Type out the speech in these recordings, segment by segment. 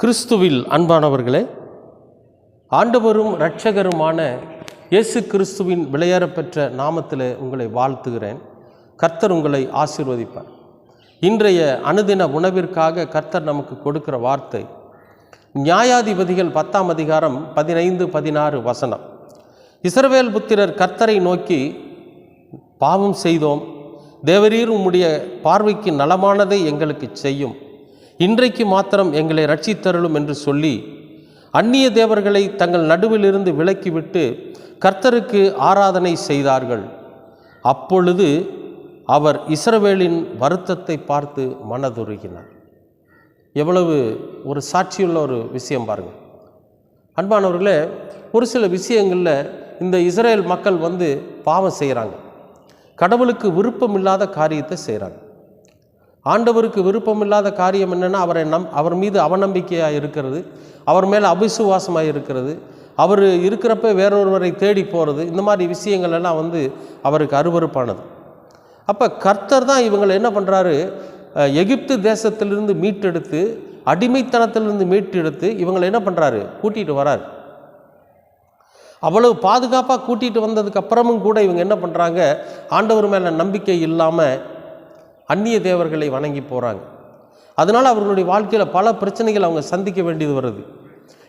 கிறிஸ்துவில் அன்பானவர்களே ஆண்டவரும் இரட்சகருமான இயேசு கிறிஸ்துவின் விளையாடப்பெற்ற நாமத்தில் உங்களை வாழ்த்துகிறேன். கர்த்தர் உங்களை ஆசீர்வதிப்பார். இன்றைய அனுதின உணவிற்காக கர்த்தர் நமக்கு கொடுக்கிற வார்த்தை நியாயாதிபதிகள் பத்தாம் அதிகாரம் பதினைந்து பதினாறு வசனம். இஸ்ரவேல் புத்திரர் கர்த்தரை நோக்கி பாவம் செய்தோம். தேவரீர் உம்முடைய பார்வைக்கு நலமானதை எங்களுக்கு செய்யும். இன்றைக்கு மாத்திரம் எங்களை ரட்சித்தருளும் என்று சொல்லி அந்நிய தேவர்களை தங்கள் நடுவிலிருந்து விலக்கிவிட்டு கர்த்தருக்கு ஆராதனை செய்தார்கள். அப்பொழுது அவர் இஸ்ரவேலின் வருத்தத்தை பார்த்து மனதுருகினார். எவ்வளவு ஒரு சாட்சியுள்ள ஒரு விஷயம் பாருங்கள் அன்பானவர்களே ஒரு சில விஷயங்களில் இந்த இஸ்ரேல் மக்கள் வந்து பாவம் செய்கிறாங்க கடவுளுக்கு விருப்பம் இல்லாத காரியத்தை செய்கிறாங்க ஆண்டவருக்கு விருப்பமில்லாத காரியம் என்னென்னா அவரை நம் அவர் மீது அவநம்பிக்கையாக இருக்கிறது அவர் மேலே அபிசுவாசமாக இருக்கிறது அவர் இருக்கிறப்ப வேறொருவரை தேடி போகிறது இந்த மாதிரி விஷயங்கள் எல்லாம் வந்து அவருக்கு அருவருப்பானது. அப்போ கர்த்தர் தான் இவங்களை என்ன பண்ணுறாரு எகிப்து தேசத்திலிருந்து மீட்டெடுத்து அடிமைத்தனத்திலிருந்து மீட்டெடுத்து இவங்களை என்ன பண்ணுறாரு கூட்டிகிட்டு வராரு. அவ்வளவு பாதுகாப்பாக கூட்டிகிட்டு வந்ததுக்கு அப்புறமும் கூட இவங்க என்ன பண்ணுறாங்க ஆண்டவர் மேலே நம்பிக்கை இல்லாமல் அந்நிய தேவர்களை வணங்கி போகிறாங்க அதனால் அவர்களுடைய வாழ்க்கையில் பல பிரச்சனைகள் அவங்க சந்திக்க வேண்டியது வருது.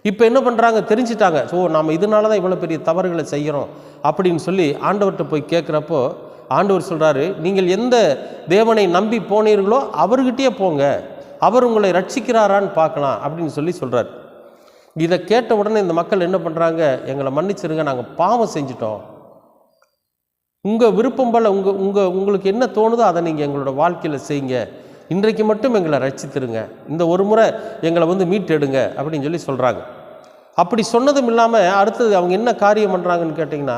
இப்போ என்ன பண்ணுறாங்க தெரிஞ்சிட்டாங்க. ஸோ நாம் இதனால தான் இவ்வளோ பெரிய தவறுகளை செய்கிறோம் அப்படின்னு சொல்லி ஆண்டவர்கிட்ட போய் கேட்குறப்போ ஆண்டவர் சொல்கிறாரு நீங்கள் எந்த தேவனை நம்பி போனீர்களோ அவர்கிட்டயே போங்க. அவர் உங்களை ரட்சிக்கிறாரான்னு பார்க்கலாம். அப்படின்னு சொல்லி சொல்கிறார் இதை கேட்ட உடனே இந்த மக்கள் என்ன பண்ணுறாங்க எங்களை மன்னிச்சிருங்க. நாங்கள் பாவம் செஞ்சிட்டோம். உங்கள் விருப்பம் போல் உங்கள் உங்கள் உங்களுக்கு என்ன தோணுதோ அதை நீங்கள் எங்களோட வாழ்க்கையில் செய்யுங்க. இன்றைக்கு மட்டும் எங்களை ரட்சித்திருங்க. இந்த ஒரு முறை எங்களை வந்து மீட்டெடுங்க அப்படின்னு சொல்லி சொல்கிறாங்க அப்படி சொன்னதும் இல்லாமல் அடுத்தது அவங்க என்ன காரியம் பண்ணுறாங்கன்னு கேட்டிங்கன்னா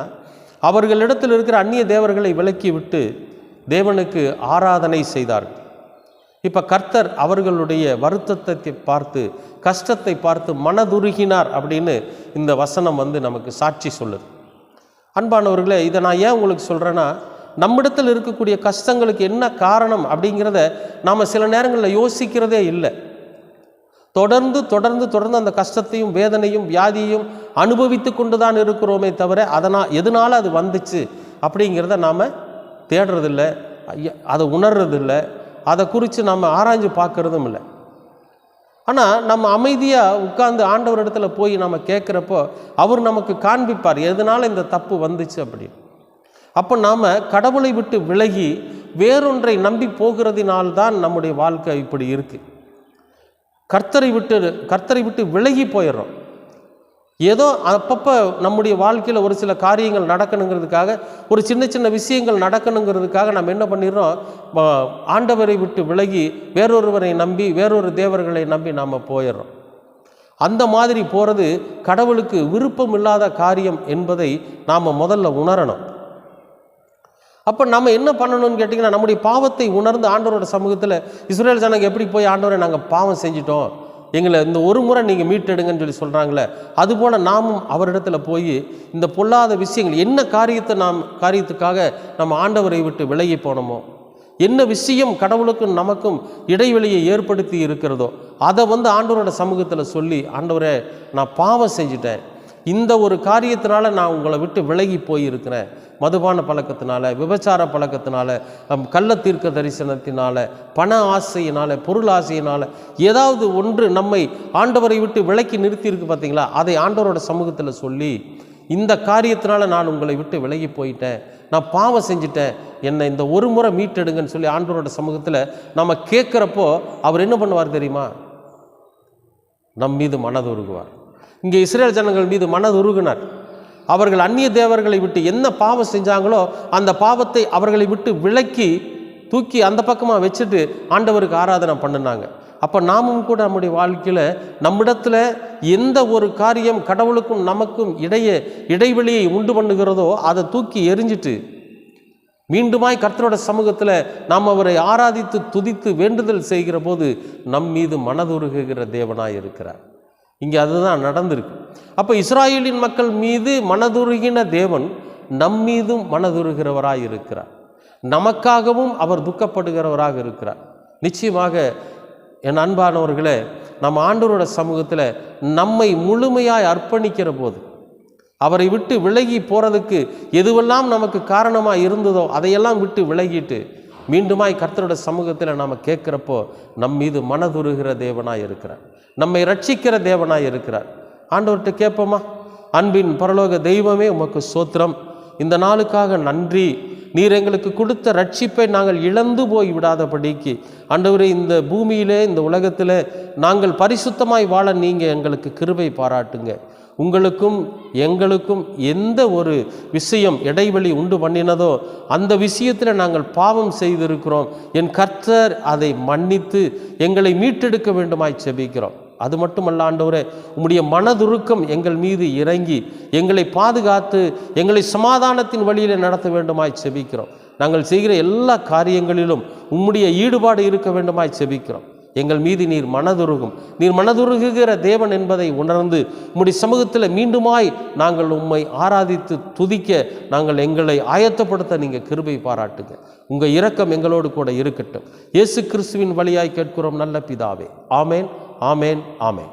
அவர்களிடத்தில் இருக்கிற அந்நிய தேவர்களை விலக்கி விட்டு தேவனுக்கு ஆராதனை செய்தார்கள். இப்போ கர்த்தர் அவர்களுடைய வருத்தத்தை பார்த்து கஷ்டத்தை பார்த்து மனதுருகினார் அப்படின்னு இந்த வசனம் வந்து நமக்கு சாட்சி சொல்லுது. அன்பானவர்களே இதை நான் ஏன் உங்களுக்கு சொல்கிறேன்னா நம்மிடத்தில் இருக்கக்கூடிய கஷ்டங்களுக்கு என்ன காரணம் அப்படிங்கிறத நாம் சில நேரங்களில் யோசிக்கிறதே இல்லை. தொடர்ந்து தொடர்ந்து தொடர்ந்து அந்த கஷ்டத்தையும் வேதனையும் வியாதியையும் அனுபவித்து கொண்டு தான் இருக்கிறோமே தவிர அதனால் எதனால் அது வந்துச்சு அப்படிங்கிறத நாம் தேடுறதில்லை அதை உணர்றதில்லை. அதை குறித்து நம்ம ஆராய்ஞ்சு பார்க்குறதும் இல்லை. ஆனால் நம்ம அமைதியாக உட்கார்ந்து ஆண்டவர் இடத்துல போய் நம்ம கேட்குறப்போ அவர் நமக்கு காண்பிப்பார் எதனால் இந்த தப்பு வந்துச்சு? அப்படின்னு. அப்போ நாம் கடவுளை விட்டு விலகி வேறொன்றை நம்பி போகிறதினால்தான் நம்முடைய வாழ்க்கை இப்படி இருக்குது கர்த்தரை விட்டு கர்த்தரை விட்டு விலகி போயிடுறோம். ஏதோ அப்பப்போ நம்முடைய வாழ்க்கையில் ஒரு சில காரியங்கள் நடக்கணுங்கிறதுக்காக ஒரு சின்ன சின்ன விஷயங்கள் நடக்கணுங்கிறதுக்காக நம்ம என்ன பண்ணிடுறோம்? ஆண்டவரை விட்டு விலகி வேறொருவரை நம்பி வேறொரு தேவர்களை நம்பி நாம் போயிடுறோம். அந்த மாதிரி போகிறது கடவுளுக்கு விருப்பம் இல்லாத காரியம் என்பதை நாம் முதல்ல உணரணும். அப்போ நம்ம என்ன பண்ணணும்னு கேட்டிங்கன்னா நம்முடைய பாவத்தை உணர்ந்து ஆண்டவரோட சமூகத்தில் இஸ்ரேல் ஜனங்க எப்படி போய் ஆண்டவரை நாங்கள் பாவம் செஞ்சிட்டோம்? எங்களை இந்த ஒரு முறை நீங்கள் மீட்டெடுங்கன்னு சொல்லி சொல்கிறாங்களே அதுபோல் நாமும் அவரிடத்தில் போய் இந்த பொல்லாத விஷயங்கள் என்ன காரியத்தை நாம் காரியத்துக்காக நம்ம ஆண்டவரை விட்டு விலகி போனோமோ என்ன விஷயம் கடவுளுக்கும் நமக்கும் இடைவெளியை ஏற்படுத்தி இருக்கிறதோ அதை வந்து ஆண்டவரோட சமூகத்தில் சொல்லி ஆண்டவரே நான் பாவம் செஞ்சுட்டேன். இந்த ஒரு காரியத்தினால நான் உங்களை விட்டு விலகி போயிருக்கிறேன். மதுபான பழக்கத்தினால விபச்சார பழக்கத்தினால கள்ள தீர்க்க தரிசனத்தினால பண ஆசையினால பொருள் ஆசையினால ஏதாவது ஒன்று நம்மை ஆண்டவரை விட்டு விலக்கி நிறுத்தியிருக்கு பார்த்தீங்களா? அதை ஆண்டவரோட சமூகத்தில் சொல்லி இந்த காரியத்தினால நான் உங்களை விட்டு விலகி போயிட்டேன். நான் பாவம் செஞ்சுட்டேன். என்னை இந்த ஒரு முறை மீட்டெடுங்கன்னு சொல்லி ஆண்டவரோட சமூகத்தில் நம்ம கேட்குறப்போ அவர் என்ன பண்ணுவார் தெரியுமா? நம் மீது மனதுருகுவார் இங்கே இஸ்ரேல் ஜனங்கள் மீது மனதுருகினார் அவர்கள் அந்நிய தேவர்களை விட்டு என்ன பாவம் செஞ்சாங்களோ அந்த பாவத்தை அவர்களை விட்டு விலக்கி தூக்கி அந்த பக்கமாக வச்சுட்டு ஆண்டவருக்கு ஆராதனை பண்ணினாங்க. அப்போ நாமும் கூட நம்முடைய வாழ்க்கையில் நம்மிடத்தில் எந்த ஒரு காரியம் கடவுளுக்கும் நமக்கும் இடையே இடைவெளியை உண்டு பண்ணுகிறதோ அதை தூக்கி எரிஞ்சிட்டு மீண்டுமாய் கர்த்தரோட சமூகத்தில் நாம் அவரை ஆராதித்து துதித்து வேண்டுதல் செய்கிற போது நம் மீது மனதுருகுகிற தேவனாய் இருக்கிறார். இங்கே அதுதான் நடந்திருக்கு. அப்போ இஸ்ராயலின் மக்கள் மீது மனதுருகின தேவன் நம் மீதும் மனதுருகிறவராக இருக்கிறார். நமக்காகவும் அவர் துக்கப்படுகிறவராக இருக்கிறார். நிச்சயமாக என் அன்பானவர்களே நம்ம ஆண்டவரோட சமூகத்தில் நம்மை முழுமையாய் அர்ப்பணிக்கிற போது அவரை விட்டு விலகி போகிறதுக்கு எதுவெல்லாம் நமக்கு காரணமாக இருந்ததோ அதையெல்லாம் விட்டு விலகிட்டு மீண்டுமாய் கர்த்தரோட சமூகத்தில் நாம் கேட்குறப்போ நம் மீது மனதுருகிற தேவனாக இருக்கிறார். நம்மை ரட்சிக்கிற தேவனாக இருக்கிறார். ஆண்டவர்கிட்ட கேட்போமா? அன்பின் பரலோக தெய்வமே உமக்கு சோத்திரம். இந்த நாளுக்காக நன்றி. நீர் எங்களுக்கு கொடுத்த ரட்சிப்பை நாங்கள் இழந்து போய் விடாதபடிக்கு ஆண்டவரே இந்த பூமியிலே இந்த உலகத்தில் நாங்கள் பரிசுத்தமாய் வாழ நீங்கள் எங்களுக்கு கிருபை பாராட்டுங்க. உங்களுக்கும் எங்களுக்கும் எந்த ஒரு விஷயம் இடைவெளி உண்டு பண்ணினதோ அந்த விஷயத்தில் நாங்கள் பாவம் செய்திருக்கிறோம். என் கர்த்தர் அதை மன்னித்து எங்களை மீட்டெடுக்க வேண்டுமாய் செபிக்கிறோம். அது மட்டுமல்ல ஆண்டவரே உம்முடைய மனதுருக்கம் எங்கள் மீது இறங்கி எங்களை பாதுகாத்து எங்களை சமாதானத்தின் வழியில் நடத்த வேண்டுமாய் செபிக்கிறோம். நாங்கள் செய்கிற எல்லா காரியங்களிலும் உம்முடைய ஈடுபாடு இருக்க வேண்டுமாய் செபிக்கிறோம். எங்கள் மீது நீர் மனதுருகும். நீர் மனதுருகுகிற தேவன் என்பதை உணர்ந்து உம்முடைய சமூகத்தில் மீண்டுமாய் நாங்கள் உம்மை ஆராதித்து துதிக்க நாங்கள் எங்களை ஆயத்தப்படுத்த நீங்கள் கிருபை பாராட்டுங்க. உங்கள் இரக்கம் எங்களோடு கூட இருக்கட்டும். இயேசு கிறிஸ்துவின் வழியாய் கேட்கிறோம் நல்ல பிதாவே. ஆமேன் ஆமேன் ஆமேன்.